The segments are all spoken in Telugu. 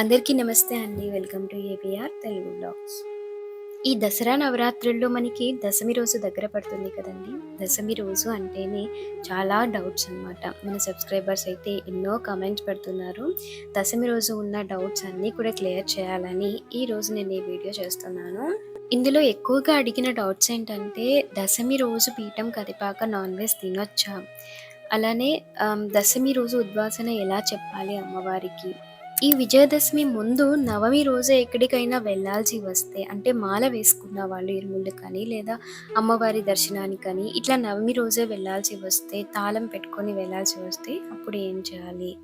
అందరికీ నమస్తే అండి. Welcome to APR Telugu blogs. ఈ దసరా నవరాత్రుల్లో మనకి దశమి రోజు దగ్గర పడుతుంది కదండి. దశమి రోజు అంటేనే చాలా డౌట్స్ అన్నమాట. మన సబ్స్క్రైబర్స్ అయితే ఎన్నో కామెంట్స్ పెడుతున్నారు. దశమి రోజు ఉన్న డౌట్స్ అన్నీ కూడా క్లియర్ చేయాలని ఈ రోజు నేను ఈ వీడియో చేస్తున్నాను. ఇందులో ఎక్కువగా అడిగిన డౌట్స్ ఏంటంటే దశమి రోజు పీఠం కదిపాక నాన్ వెజ్ తినొచ్చా? అలానే దశమి రోజు ఉద్వాసన ఎలా చెప్పాలి అమ్మవారికి? ఈ విజయదశమి ముందు నవమి రోజే ఎక్కడికైనా వెళ్ళాల్సి వస్తే అంటే మాల వేసుకున్న వాళ్ళు ఇరుముళ్ళు కానీ లేదా అమ్మవారి దర్శనానికి ఇట్లా నవమి రోజే వెళ్ళాల్సి వస్తే తాళం పెట్టుకొని వెళ్ళాల్సి వస్తే అప్పుడు ఏం చేయాలి?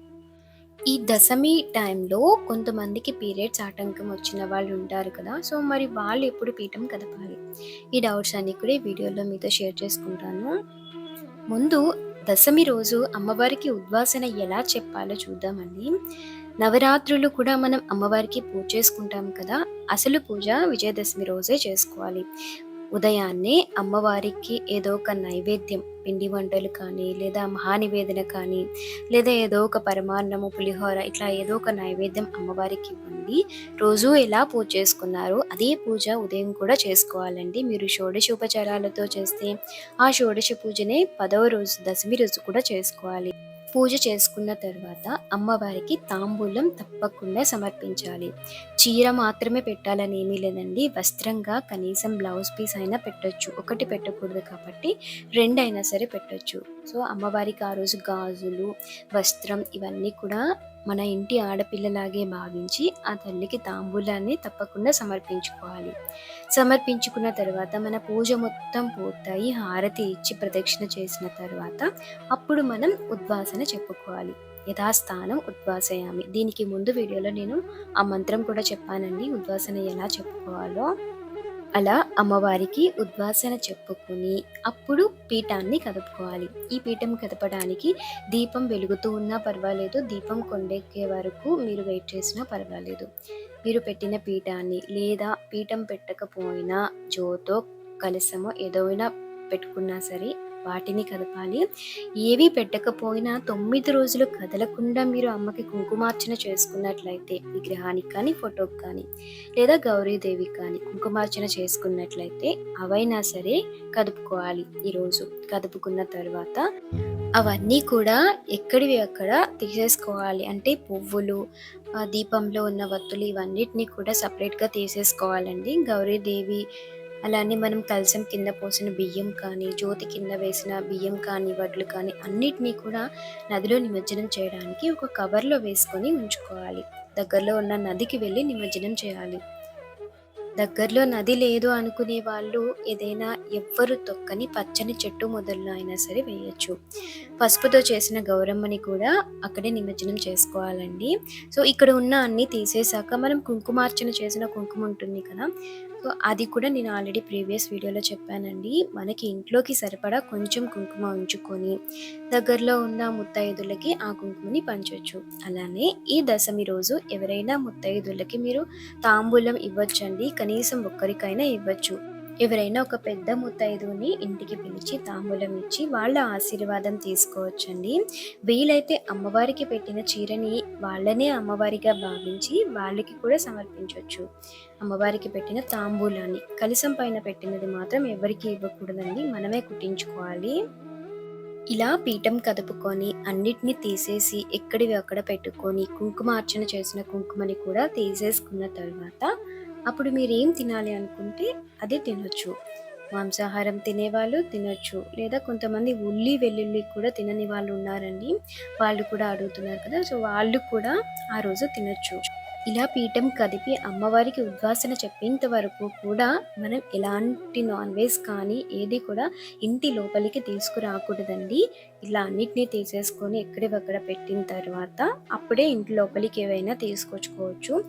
ఈ దశమి టైంలో కొంతమందికి పీరియడ్స్ ఆటంకం వచ్చిన వాళ్ళు ఉంటారు కదా సో మరి వాళ్ళు ఎప్పుడు పీఠం కదపాలి? ఈ డౌట్స్ అన్ని కూడా ఈ వీడియోలో మీతో షేర్ చేసుకుంటాను. ముందు దశమి రోజు అమ్మవారికి ఉద్వాసన ఎలా చెప్పాలో చూద్దామండి. నవరాత్రులు కూడా మనం అమ్మవారికి పూజ చేసుకుంటాం కదా. అసలు పూజ విజయదశమి రోజే చేసుకోవాలి. ఉదయాన్నే అమ్మవారికి ఏదో ఒక నైవేద్యం పిండి వంటలు కానీ లేదా మహానివేదన కానీ లేదా ఏదో ఒక పరమాన్నము పులిహోర ఇట్లా ఏదో ఒక నైవేద్యం అమ్మవారికి ఇవ్వండి. రోజు ఎలా పూజ చేసుకున్నారో అదే పూజ ఉదయం కూడా చేసుకోవాలండి. మీరు షోడశోపచారాలతో చేస్తే ఆ షోడశ పూజనే పదవ రోజు దశమి రోజు కూడా చేసుకోవాలి. పూజ చేసుకున్న తర్వాత అమ్మవారికి తాంబూలం తప్పకుండా సమర్పించాలి. చీర మాత్రమే పెట్టాలని ఏమీ లేదండి. వస్త్రంగా కనీసం బ్లౌజ్ పీస్ అయినా పెట్టొచ్చు. ఒకటి పెట్టకూడదు కాబట్టి రెండైనా సరే పెట్టొచ్చు. సో అమ్మవారికి ఆ రోజు గాజులు వస్త్రం ఇవన్నీ కూడా మన ఇంటి ఆడపిల్లలాగే భావించి ఆ తల్లికి తాంబూలాన్ని తప్పకుండా సమర్పించుకోవాలి. సమర్పించుకున్న తర్వాత మన పూజ మొత్తం పూర్తయి హారతి ఇచ్చి ప్రదక్షిణ చేసిన తర్వాత అప్పుడు మనం ఉద్వాసన చెప్పుకోవాలి. యథాస్థానం ఉద్వాసయామి. దీనికి ముందు వీడియోలో నేను ఆ మంత్రం కూడా చెప్పానండి. ఉద్వాసన ఎలా చెప్పుకోవాలో అలా అమ్మవారికి ఉద్వాసన చెప్పుకుని అప్పుడు పీఠాన్ని కదుపుకోవాలి. ఈ పీఠం కదపడానికి దీపం వెలుగుతూ ఉన్నా పర్వాలేదు. దీపం కొండెక్కే వరకు మీరు వెయిట్ చేసినా పర్వాలేదు. మీరు పెట్టిన పీఠాన్ని లేదా పీఠం పెట్టకపోయినా జోతో కలసమో ఏదైనా పెట్టుకున్నా సరే వాటిని కదపాలి ఏవి పెట్టకపోయినా తొమ్మిది రోజులు కదలకుండా మీరు అమ్మకి కుంకుమార్చన చేసుకున్నట్లయితే విగ్రహానికి కానీ ఫోటోకి కానీ లేదా గౌరీదేవికి కానీ కుంకుమార్చన చేసుకున్నట్లయితే అవైనా సరే కదుపుకోవాలి ఈరోజు. కదుపుకున్న తర్వాత అవన్నీ కూడా ఎక్కడివి అక్కడ తీసేసుకోవాలి. అంటే పువ్వులు ఆ దీపంలో ఉన్న వత్తులు ఇవన్నిటిని కూడా సపరేట్గా తీసేసుకోవాలండి. గౌరీదేవి అలానే మనం కలసం కింద పోసిన బియ్యం కానీ జ్యోతి కింద వేసిన బియ్యం కానీ వడ్లు కానీ అన్నిటినీ కూడా నదిలో నిమజ్జనం చేయడానికి ఒక కవర్లో వేసుకొని ఉంచుకోవాలి. దగ్గరలో ఉన్న నదికి వెళ్ళి నిమజ్జనం చేయాలి. దగ్గరలో నది లేదు అనుకునే వాళ్ళు ఏదైనా ఎవ్వరు తొక్కని పచ్చని చెట్టు మొదల్లో అయినా సరే వేయచ్చు. పసుపుతో చేసిన గౌరమ్మని కూడా అక్కడే నిమజ్జనం చేసుకోవాలండి. సో ఇక్కడ ఉన్న అన్ని తీసేశాక మనం కుంకుమార్చన చేసిన కుంకుమ ఉంటుంది కదా. సో అది కూడా నేను ఆల్రెడీ ప్రీవియస్ వీడియోలో చెప్పానండి. మనకి ఇంట్లోకి సరిపడా కొంచెం కుంకుమ ఉంచుకొని దగ్గరలో ఉన్న ముత్తైదులకి ఆ కుంకుమని పంచవచ్చు అలానే ఈ దశమి రోజు ఎవరైనా ముత్తైదులకి మీరు తాంబూలం ఇవ్వచ్చండి. కనీసం ఒక్కరికైనా ఇవ్వచ్చు. ఎవరైనా ఒక పెద్ద ముత్తైదుని ఇంటికి పిలిచి తాంబూలం ఇచ్చి వాళ్ళ ఆశీర్వాదం తీసుకోవచ్చండి. వీలైతే అమ్మవారికి పెట్టిన చీరని వాళ్ళనే అమ్మవారిగా భావించి వాళ్ళకి కూడా సమర్పించవచ్చు అమ్మవారికి పెట్టిన తాంబూలాన్ని కలసం పైన పెట్టినది మాత్రం ఎవరికి ఇవ్వకూడదండి. మనమే కుట్టించుకోవాలి. ఇలా పీఠం కదుపుకొని అన్నిటినీ తీసేసి ఎక్కడివి అక్కడ పెట్టుకొని కుంకుమార్చన చేసిన కుంకుమని కూడా తీసేసుకున్న తర్వాత అప్పుడు మీరు ఏం తినాలి అనుకుంటే అది తినొచ్చు. మాంసాహారం తినేవాళ్ళు తినొచ్చు. లేదా కొంతమంది ఉల్లి వెల్లుల్లి కూడా తినని వాళ్ళు ఉన్నారండి. వాళ్ళు కూడా అడుగుతున్నారు కదా. సో వాళ్ళు కూడా ఆ రోజు తినొచ్చు. ఇలా పీఠం కదిపి అమ్మవారికి ఉద్వాసన చెప్పేంత వరకు కూడా మనం ఎలాంటి నాన్ వెజ్ కానీ ఏది కూడా ఇంటి లోపలికి తీసుకురాకూడదండి. ఇలా అన్నిటినీ తీసేసుకొని ఎక్కడివక్కడ పెట్టిన తర్వాత అప్పుడే ఇంటి లోపలికి ఏవైనా తీసుకొచ్చుకోవచ్చు.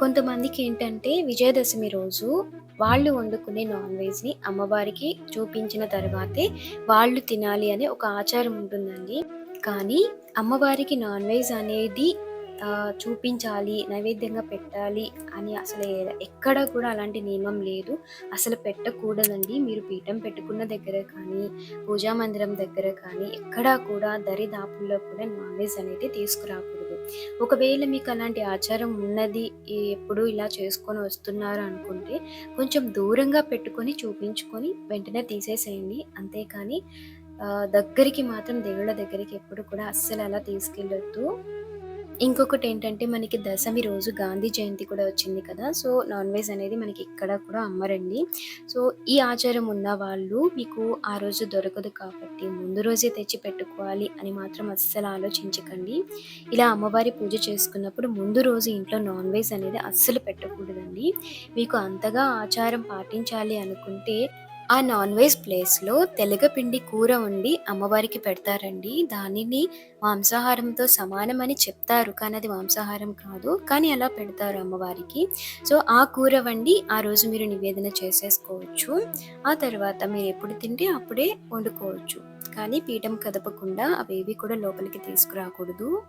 కొంతమందికి ఏంటంటే విజయదశమి రోజు వాళ్ళు వండుకునే నాన్ వెజ్ని అమ్మవారికి చూపించిన తర్వాతే వాళ్ళు తినాలి అనే ఒక ఆచారం ఉంటుందండి. కానీ అమ్మవారికి నాన్ వెజ్ అనేది చూపించాలి నైవేద్యంగా పెట్టాలి అని అసలు ఏ- ఎక్కడ కూడా అలాంటి నియమం లేదు. అసలు పెట్టకూడదండి. మీరు పీఠం పెట్టుకున్న దగ్గర కానీ పూజా మందిరం దగ్గర కానీ ఎక్కడా కూడా దరిదాపుల్లో కూడా నాన్ వెజ్ అనేది తీసుకురాకూడదు. ఒకవేళ మీకు అలాంటి ఆచారం ఉన్నది ఎప్పుడు ఇలా చేసుకొని వస్తున్నారు అనుకుంటే కొంచెం దూరంగా పెట్టుకొని చూపించుకొని వెంటనే తీసేసేయండి. అంతేకాని దగ్గరికి మాత్రం దేవుళ్ళ దగ్గరికి ఎప్పుడు కూడా అస్సలు అలా తీసుకెళ్ళొద్దు. ఇంకొకటి ఏంటంటే మనకి దశమి రోజు గాంధీ జయంతి కూడా వచ్చింది కదా. సో నాన్ వెజ్ అనేది మనకి ఇక్కడ కూడా అమ్మరండి. సో ఈ ఆచారం ఉన్న వాళ్ళు మీకు ఆ రోజు దొరకదు కాబట్టి ముందు రోజే తెచ్చి పెట్టుకోవాలి అని మాత్రం అస్సలు ఆలోచించకండి. ఇలా అమ్మవారి పూజ చేసుకున్నప్పుడు ముందు రోజు ఇంట్లో నాన్ వెజ్ అనేది అస్సలు పెట్టకూడదండి. మీకు అంతగా ఆచారం పాటించాలి అనుకుంటే ఆ నాన్ వెజ్ ప్లేస్లో తెలగపిండి కూర వండి అమ్మవారికి పెడతారండి. దానిని మాంసాహారంతో సమానమని చెప్తారు. కానీ అది మాంసాహారం కాదు. కానీ అలా పెడతారు అమ్మవారికి. సో ఆ కూర వండి ఆ రోజు మీరు నివేదన చేసేసుకోవచ్చు. ఆ తర్వాత మీరు ఎప్పుడు తింటే అప్పుడే వండుకోవచ్చు. కానీ పీఠం కదపకుండా అవేవి కూడా లోపలికి తీసుకురాకూడదు.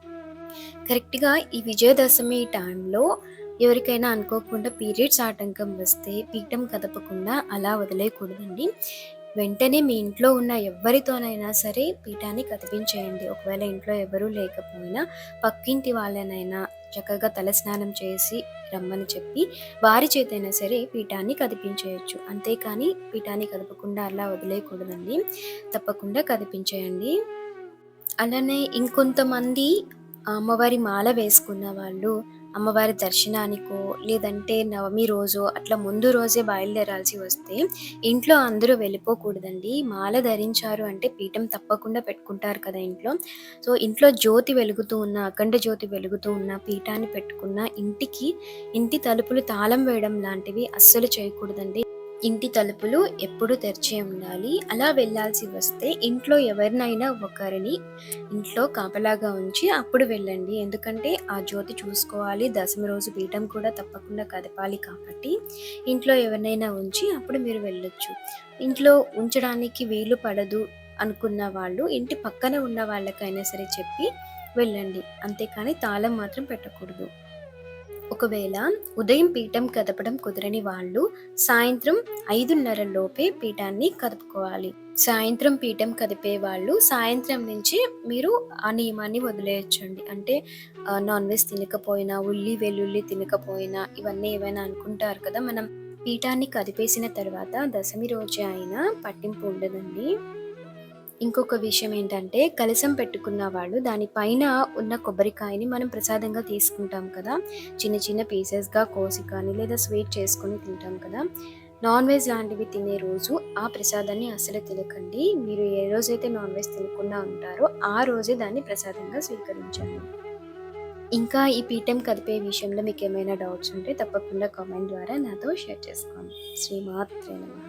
కరెక్ట్గా ఈ విజయదశమి టైంలో ఎవరికైనా అనుకోకుండా పీరియడ్స్ ఆటంకం వస్తే పీఠం కదపకుండా అలా వదిలేయకూడదండి. వెంటనే మీ ఇంట్లో ఉన్న ఎవరితోనైనా సరే పీఠాన్ని కదిపించేయండి. ఒకవేళ ఇంట్లో ఎవరూ లేకపోయినా పక్కింటి వాళ్ళనైనా చక్కగా తలస్నానం చేసి రమ్మని చెప్పి వారి చేతైనా సరే పీఠాన్ని కదిపించేయచ్చు. అంతేకాని పీఠాన్ని కదపకుండా అలా వదిలేయకూడదండి. తప్పకుండా కదిపించేయండి. అలానే ఇంకొంతమంది అమ్మవారి మాల వేసుకున్న వాళ్ళు అమ్మవారి దర్శనానికో లేదంటే నవమి రోజు అట్లా ముందు రోజే బయలుదేరాల్సి వస్తే ఇంట్లో అందరూ వెళ్ళిపోకూడదండి. మాల ధరించారు అంటే పీఠం తప్పకుండా పెట్టుకుంటారు కదా ఇంట్లో. సో ఇంట్లో జ్యోతి వెలుగుతూ ఉన్న అఖండ జ్యోతి వెలుగుతూ ఉన్న పీఠాన్ని పెట్టుకున్న ఇంటికి ఇంటి తలుపులు తాళం వేయడం లాంటివి అస్సలు చేయకూడదండి. ఇంటి తలుపులు ఎప్పుడు తెరిచే ఉండాలి. అలా వెళ్ళాల్సి వస్తే ఇంట్లో ఎవరినైనా ఒకరిని ఇంట్లో కాపలాగా ఉంచి అప్పుడు వెళ్ళండి. ఎందుకంటే ఆ జ్యోతి చూసుకోవాలి. దశమి రోజు పీఠం కూడా తప్పకుండా కదపాలి కాబట్టి ఇంట్లో ఎవరినైనా ఉంచి అప్పుడు మీరు వెళ్ళొచ్చు. ఇంట్లో ఉంచడానికి వీలు పడదు అనుకున్న వాళ్ళు ఇంటి పక్కన ఉన్న వాళ్ళకైనా సరే చెప్పి వెళ్ళండి. అంతేకాని తాళం మాత్రం పెట్టకూడదు. ఒకవేళ ఉదయం పీఠం కదపడం కుదరని వాళ్ళు సాయంత్రం ఐదున్నర లోపే పీఠాన్ని కదుపుకోవాలి. సాయంత్రం పీఠం కదిపే వాళ్ళు సాయంత్రం నుంచి మీరు ఆ నియమాన్ని వదిలేయచ్చండి. అంటే నాన్ వెజ్ తినకపోయినా ఉల్లి వెల్లుల్లి తినకపోయినా ఇవన్నీ ఏమైనా అనుకుంటారు కదా మనం పీఠాన్ని కదిపేసిన తర్వాత దశమి రోజు అయినా పట్టింపు ఉండదండి. ఇంకొక విషయం ఏంటంటే కలసం పెట్టుకున్న వాళ్ళు దానిపైన ఉన్న కొబ్బరికాయని మనం ప్రసాదంగా తీసుకుంటాం కదా. చిన్న చిన్న పీసెస్గా కోసి కానీ లేదా స్వీట్ చేసుకొని తింటాం కదా. నాన్ వెజ్ లాంటివి తినే రోజు ఆ ప్రసాదాన్ని అసలు తినకండి. మీరు ఏ రోజైతే నాన్ వెజ్ తినకుండా ఉంటారో ఆ రోజే దాన్ని ప్రసాదంగా స్వీకరించండి. ఇంకా ఈ పీఠం కదిపే విషయంలో మీకు ఏమైనా డౌట్స్ ఉంటే తప్పకుండా కామెంట్ ద్వారా నాతో షేర్ చేసుకోండి. శ్రీమాత్రే నమ.